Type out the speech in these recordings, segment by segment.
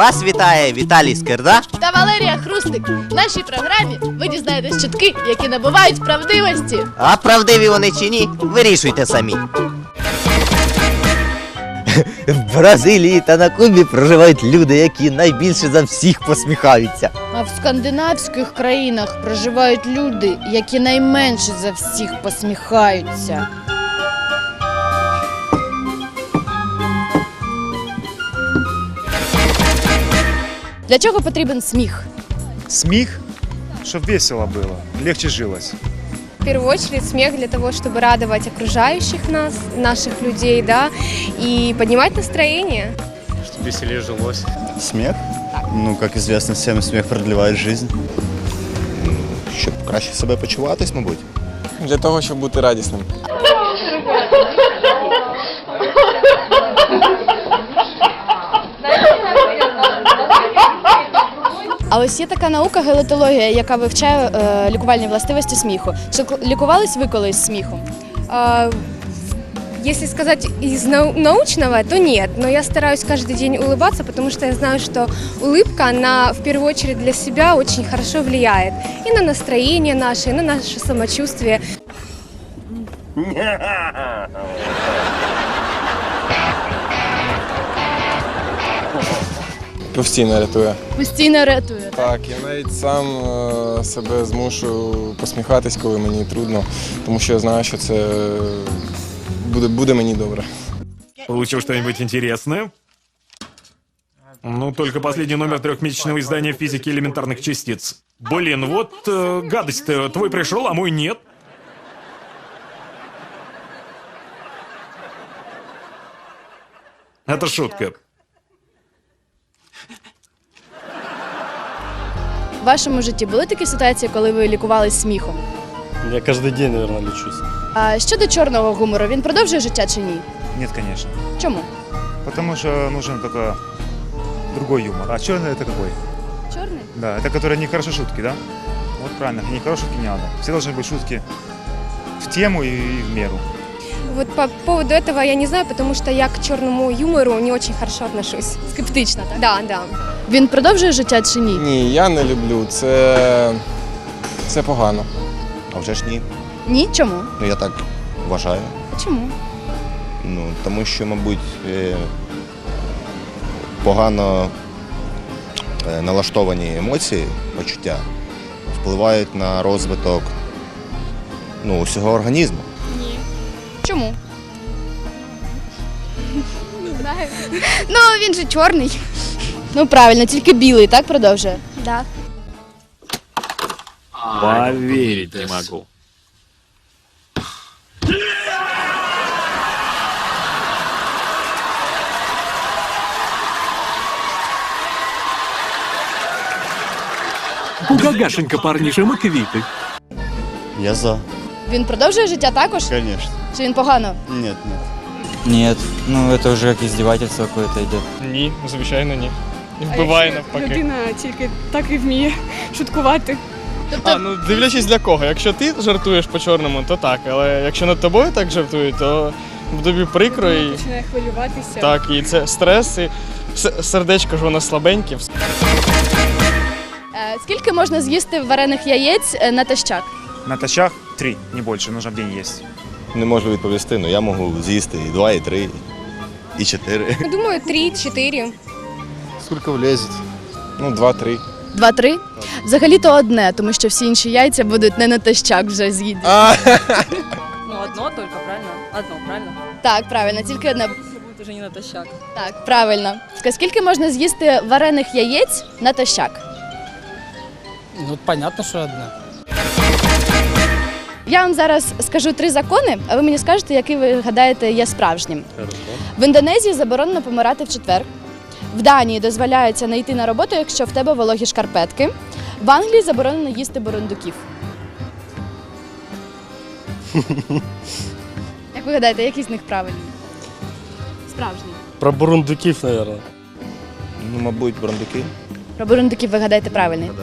Вас вітає Віталій Скирда. та Валерія Хрустик. В нашій програмі ви дізнаєтесь чутки, які набувають правдивості. А правдиві вони чи ні, вирішуйте самі. В Бразилії та на Кубі проживають люди, які найбільше за всіх посміхаються. А в скандинавських країнах проживають люди, які найменше за всіх посміхаються. Для чого потрібен сміх? Смех, чтобы весело было, легче жилось. В первую очередь смех для того, чтобы радовать окружающих нас, наших людей, да, и поднимать настроение. Чтобы веселее жилось. Смех? Ну, як известно всем, сміх продліває жизнь. Щоб краще себе почуватись, мабуть. Для того, щоб бути радісним. ось є така наука гелетологія, яка вивчає е, лікувальні властивості сміху. Чи к- лікувались ви колись сміхом? А, Если сказать из нау- научного, то нет, но я стараюсь каждый день улыбаться, потому что я знаю, что улыбка, она в первую очередь для себя очень хорошо влияет и на настроение наше, и на наше самочувствие. Постійно рятує. Постійно рятує. Так, я навіть сам е, себе змушу посміхатись, коли мені трудно, тому що я знаю, що це буде, буде мені добре. Получил что-нибудь интересное? Ну, только последний номер трехмесячного издания физики элементарных частиц. Блин, вот э, гадость-то. Твой пришел, а мой нет. Это шутка. В вашому житті були такі ситуації, коли ви лікувались сміхом? Я каждый день, наверное, лечусь. А щодо чорного гумору, він продовжує життя чи ні? Нет, конечно. Чому? Потому что нужен только другой юмор. А черный это какой? Чорний? Да, это который не хорошо шутки, да? Вот правильно, не хорошие шутки не надо. Все должны быть шутки в тему и в меру. Вот по поводу этого я не знаю, потому что я к черному юмору не очень хорошо отношусь. Скептично, так? Да, да. Він продовжує життя чи ні? Ні, я не люблю. Це, це погано. А вже ж ні. Ні? Чому? Ну я так вважаю. Чому? Ну, тому що, мабуть, е, погано е, налаштовані емоції, почуття впливають на розвиток ну, усього організму. Чому? Ну, він же чорний. Ну правильно, тільки білий, так продовжує? Да. Поверить не могу. У Гагашенька парнішами квіти. Я за. Він продовжує життя також? Звісно. Чи він погано? Ні, ні. Нет, ну это уже как издевательство какое-то идет. Ні, звичайно, ні. Вбиває навпаки. Людина тільки так і вміє шуткувати. А, ну дивлячись для кого. Якщо ти жартуєш по чорному, то так. Але якщо над тобою так жартують, то в тобі прикро і Починає хвилюватися. так, і це стрес, і с- сердечко ж воно слабеньке. е, скільки можна з'їсти варених яєць е, натощак? Натощак три, не больше, нужно в день есть. Не можу відповісти, але я можу з'їсти і два, і три, і чотири. Ну, Думаю, три-чотири. Скільки влезеть? Ну, два-три. Два-три? Взагалі-то одне, тому що всі інші яйця будуть не натощак вже з'їдені. Ну, одно только, правильно? Одно, правильно? Так, правильно, тільки одне. Все будет уже не натощак. Так, правильно. Скільки можна з'їсти варених яєць натощак? Ну, понятно, что одна. Я вам зараз скажу три закони, а ви мені скажете, який ви гадаєте є справжнім. В Індонезії заборонено помирати в четвер. В Данії дозволяється не йти на роботу, якщо в тебе вологі шкарпетки. В Англії заборонено їсти бурундуків. Як ви гадаєте, який з них правильний? Справжній. Про бурундуків, мабуть. Ну, мабуть, брандуки. Про бурундуків ви гадаєте правильний. На ту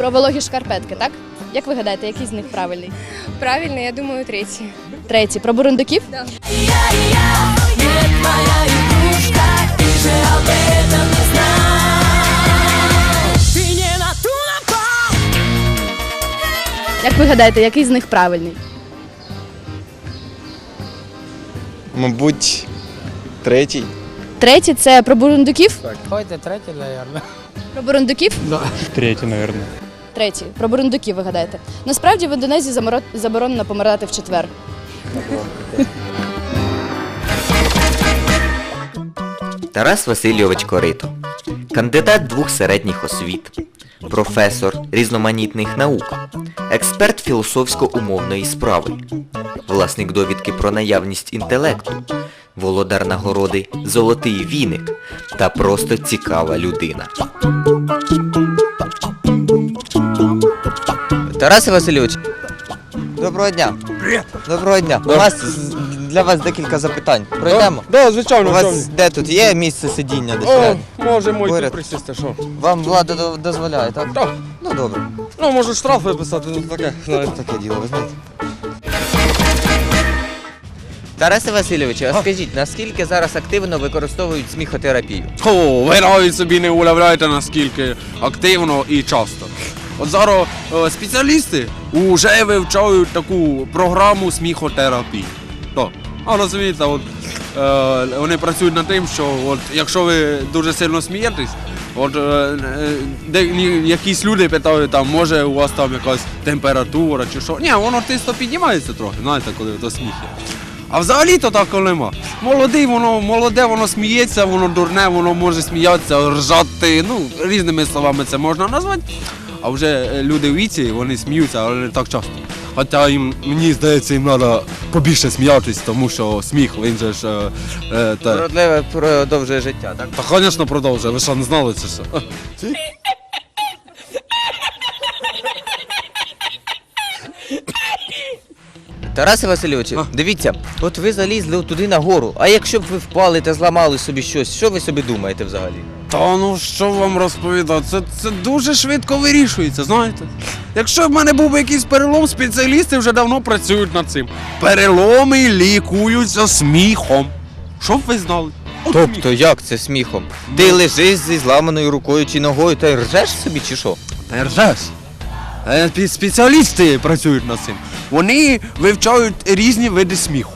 Про вологі шкарпетки, так? Як ви гадаєте, який з них правильний? Правильно, я думаю, третий. Третій про бурундуків? Як ви гадаєте, який з них правильний? Мабуть, третій. Третій це про бурундуків? Какой-то третий, наверное. Про бурундуків? Третий, наверное. Третій. Про бурундуків ви гадаєте. Насправді в Індонезії заборонено помирати в четвер. Тарас Васильович Корито, кандидат двох середніх освіт, професор різноманітних наук, експерт філософсько-умовної справи, власник довідки про наявність інтелекту, володар нагороди Золотий віник та просто цікава людина. Тарасе Васильович, доброго дня. Привіт. Доброго дня. У нас для вас декілька запитань. Пройдемо. Да, звичайно, У вас де тут є місце сидіння десь? О, рядом? може мой Поряд. присісти, що? Вам влада до- дозволяє, так? Так. Ну добре. Ну, може штраф виписати, ну таке. знаєте. Таке діло, ви знаєте. Тарасе Васильовичу, а скажіть, наскільки зараз активно використовують сміхотерапію? О, ви навіть собі не уявляєте, наскільки активно і часто. От зараз е, спеціалісти вже вивчають таку програму сміхотерапії. Так. А розумієте, от, е, вони працюють над тим, що от, якщо ви дуже сильно смієтесь, от е, е, де, якісь люди питають, там, може у вас там якась температура чи що. Ні, воно тисто піднімається трохи, знаєте, коли то сміх. А взагалі то так нема. Молодий, воно молоде, воно сміється, воно дурне, воно може сміятися, ржати. Ну, різними словами це можна назвати. А вже е, люди в віці, вони сміються, але не так часто. Хоча їм, мені здається, їм треба побільше сміятись, тому що сміх, він же ж. Е, е, та, Продливе продовжує життя, так? та, звісно, продовжує. Ви що не знали це все? Тарасе Васильовичу, дивіться, от ви залізли туди на гору, а якщо б ви впали та зламали собі щось, що ви собі думаєте взагалі? Та ну що вам розповідати? Це, це дуже швидко вирішується, знаєте. Якщо в мене був би якийсь перелом, спеціалісти вже давно працюють над цим. Переломи лікуються сміхом. Щоб ви знали. От сміх. Тобто як це сміхом? Ти лежиш зі зламаною рукою чи ногою та й ржеш собі чи що? Та ржеш. Е, спе- Спеціалісти працюють над цим. Вони вивчають різні види сміху.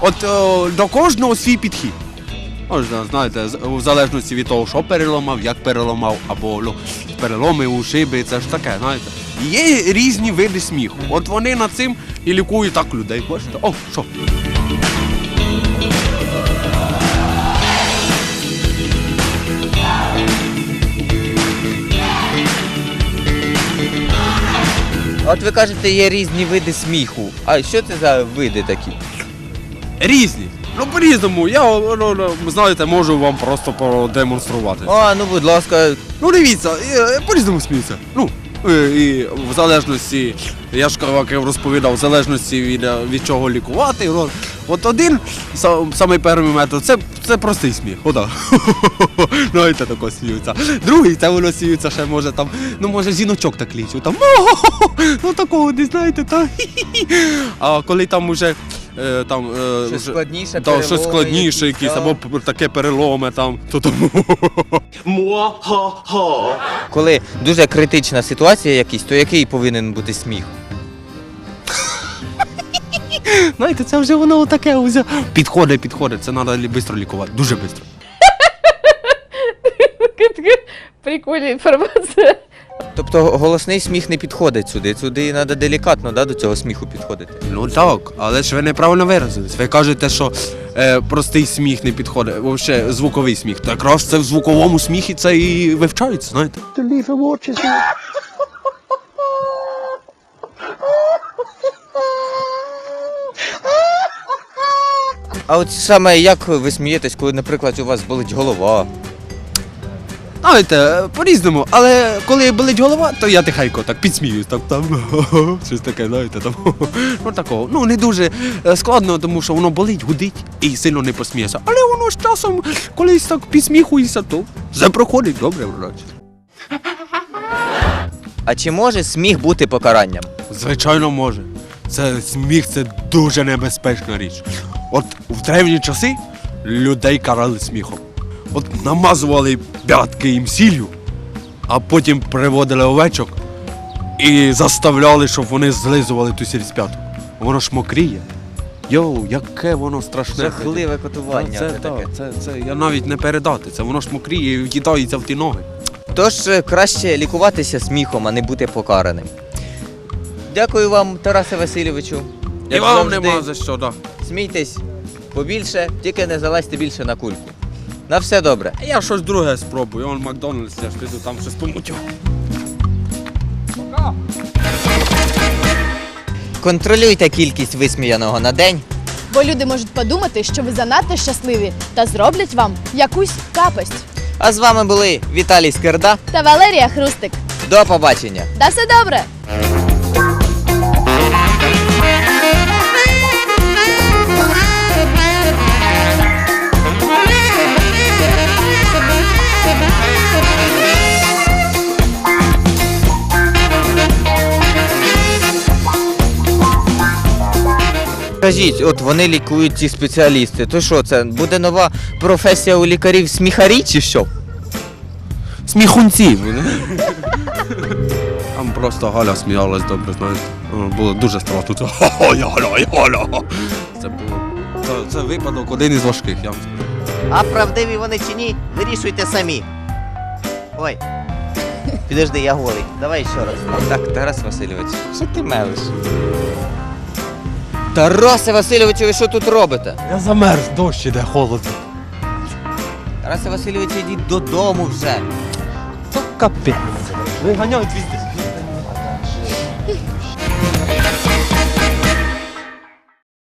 От о, до кожного свій підхід. Можна, знаєте, в залежності від того, що переламав, як переламав, або ну, переломи у шиби, це ж таке, знаєте. Є різні види сміху. От вони над цим і лікують так людей. Бачите? О, що? От ви кажете, є різні види сміху. А що це за види такі? Різні. Ну по-різному. Я ну, ну, знаєте, можу вам просто продемонструвати. А, ну будь ласка, Ну дивіться, е, е, по-різному сміються. Ну, е, і в залежності, я ж як розповідав, в залежності від, е, від чого лікувати. ну, От один сам- самий перший метод це, це простий сміх. Ота. Знаєте, тако сміються. Другий це воно сміються ще може там, ну може жіночок так лічу. Там, ну такого не знаєте, та. А коли там уже е, там е, щось вже- складніше, Да, щось складніше якісь, якісь, да. або п- таке переломе там, то тому. Коли дуже критична ситуація якась, то який повинен бути сміх? Знаєте, це вже воно таке вже. Підходить, підходить. Це треба швидко лікувати. Дуже швидко. Прикольна інформація. Тобто голосний сміх не підходить сюди. Сюди треба делікатно да, до цього сміху підходити. Ну так, але ж ви неправильно виразились. Ви кажете, що е, простий сміх не підходить, взагалі звуковий сміх. Так якраз це в звуковому сміхі це і вивчається, знаєте. А от саме як ви смієтесь, коли, наприклад, у вас болить голова? Знаєте, по-різному, але коли болить голова, то я тихенько так підсміюсь, так там щось таке, знаєте, там ну такого. Ну не дуже е, складно, тому що воно болить, гудить і сильно не посмієшся. Але воно з часом колись так підсміхується, то все проходить добре, вроді. А чи може сміх бути покаранням? Звичайно, може. Це сміх це дуже небезпечна річ. От в древні часи людей карали сміхом. От намазували п'ятки їм сіллю, а потім приводили овечок і заставляли, щоб вони злизували ту сіль з п'яток. Воно ж мокріє. Йоу, яке воно страшне. Жахливе катування. Це, це це, таке. це, це, я навіть не передати. Це воно ж мокріє і в'їдається в ті ноги. Тож е, краще лікуватися сміхом, а не бути покараним. Дякую вам, Тарасе Васильовичу. І вам завжди, нема за що, так. Смійтесь побільше, тільки не залазьте більше на кульку. На все добре. А я щось друге спробую. Он Макдональдс, я ж піду там щось помутю. Контролюйте кількість висміяного на день. Бо люди можуть подумати, що ви занадто щасливі та зроблять вам якусь капость. А з вами були Віталій Скирда. Та Валерія Хрустик. До побачення! Та все добре! Кажіть, от вони лікують ці спеціалісти. То що це буде нова професія у лікарів сміхарі чи що? Сміхунці. Там просто Галя сміялась добре, знаєте. Воно Було дуже страшно. Це «Ха-ха, я Галя, я Галя. Це було. Це, це випадок один із важких, я вам скажу. А правдиві вони чи ні, вирішуйте самі. Ой. Підожди, я голий. Давай ще раз. Так, Тарас Васильович, що ти мелиш? Тарасе Васильовичу, ви що тут робите? Я замерз, дощ іде, холодно. Тарасе Васильовичу, йдіть додому вже. Капець. Виганяють візде.